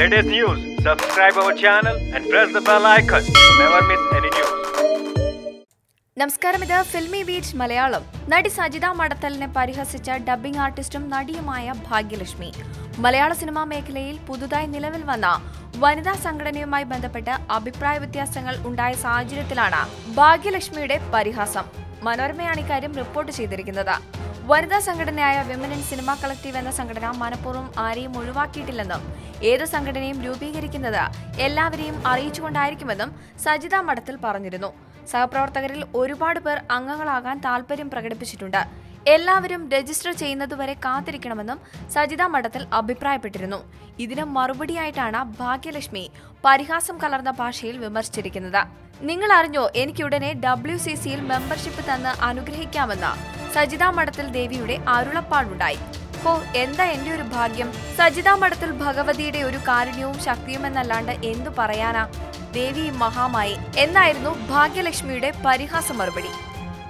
latest news, subscribe our channel and press the bell icon to never miss any news. നമസ്കാരം ഇത് filmy beach Malayalam. നടി സജിത മടത്തലിനെ പരിഹസിച്ച dubbing ആർട്ടിസ്റ്റും നടിയുമായ ഭാഗ്യലക്ഷ്മി. മലയാള സിനിമാ മേഖലയിൽ പുതുതായി നിലവിൽ വന്ന വനിതാ സംഘടനയുമായി ബന്ധപ്പെട്ട് അഭിപ്രായ വ്യത്യാസങ്ങൾ ഉണ്ടായ സാഹചര്യത്തിലാണ് ഭാഗ്യലക്ഷ്മിയുടെ പരിഹാസം. മനോരമയാണ് ഇക്കാര്യം റിപ്പോർട്ട് ചെയ്തിരിക്കുന്നത്. വനിതാ സംഘടനയായ വിമൻ ഇൻ സിനിമ കളക്റ്റീവ് എന്ന സംഘടന മനഃപൂർവം ആരെയും ഒഴിവാക്കിയിട്ടില്ലെന്നും ഏത് സംഘടനയും രൂപീകരിക്കുന്നത് എല്ലാവരെയും അറിയിച്ചുകൊണ്ടായിരിക്കുമെന്നും സജിത മഠത്തിൽ പറഞ്ഞിരുന്നു. സഹപ്രവർത്തകരിൽ ഒരുപാട് പേർ അംഗങ്ങളാകാൻ താൽപര്യം പ്രകടിപ്പിച്ചിട്ടുണ്ട്. എല്ലാവരും രജിസ്റ്റർ ചെയ്യുന്നതുവരെ കാത്തിരിക്കണമെന്നും സജിത മഠത്തിൽ അഭിപ്രായപ്പെട്ടിരുന്നു. ഇതിന് മറുപടിയായിട്ടാണ് ഭാഗ്യലക്ഷ്മി പരിഹാസം കലർന്ന ഭാഷയിൽ വിമർശിച്ചിരിക്കുന്നത്. നിങ്ങൾ അറിഞ്ഞോ എനിക്കുടനെ ഡബ്ല്യു സി സിയിൽ മെമ്പർഷിപ്പ് തന്ന് അനുഗ്രഹിക്കാമെന്ന്? സജിത മഠത്തിൽ ദേവിയുടെ അരുളപ്പാടുണ്ടായി ഹോ എന്താ എന്റെ ഒരു ഭാഗ്യം? സജിതാ മഠത്തിൽ ഭഗവതിയുടെ ഒരു കാരുണ്യവും ശക്തിയും എന്നല്ലാണ്ട് എന്തു പറയാനാ? ദേവി മഹാമായി എന്നായിരുന്നു ഭാഗ്യലക്ഷ്മിയുടെ പരിഹാസ മറുപടി.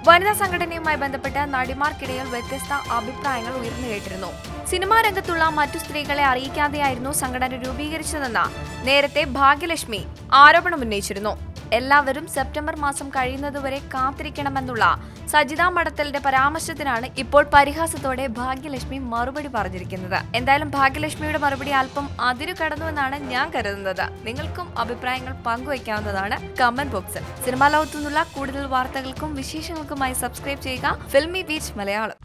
വനിതാ സംഘടനയുമായി ബന്ധപ്പെട്ട് നടിമാർക്കിടയിൽ വ്യത്യസ്ത അഭിപ്രായങ്ങൾ ഉയർന്നു കേട്ടിരുന്നു. സിനിമാ രംഗത്തുള്ള മറ്റു സ്ത്രീകളെ അറിയിക്കാതെയായിരുന്നു സംഘടന രൂപീകരിച്ചതെന്ന നേരത്തെ ഭാഗ്യലക്ഷ്മി ആരോപണം ഉന്നയിച്ചിരുന്നു. എല്ലാവരും സെപ്റ്റംബർ മാസം കഴിയുന്നതുവരെ കാത്തിരിക്കണമെന്നുള്ള സജിതാ മഠത്തലിന്റെ പരാമർശത്തിനാണ് ഇപ്പോൾ പരിഹാസത്തോടെ ഭാഗ്യലക്ഷ്മി മറുപടി പറഞ്ഞിരിക്കുന്നത്. എന്തായാലും ഭാഗ്യലക്ഷ്മിയുടെ മറുപടി അല്പം അതിരു കടന്നുവെന്നാണ് ഞാൻ കരുതുന്നത്. നിങ്ങൾക്കും അഭിപ്രായങ്ങൾ പങ്കുവയ്ക്കാവുന്നതാണ് കമന്റ് ബോക്സിൽ. സിനിമാ ലോകത്തു നിന്നുള്ള കൂടുതൽ വാർത്തകൾക്കും വിശേഷങ്ങൾക്കുമായി സബ്സ്ക്രൈബ് ചെയ്യുക ഫിൽമി ബീച്ച് മലയാളം.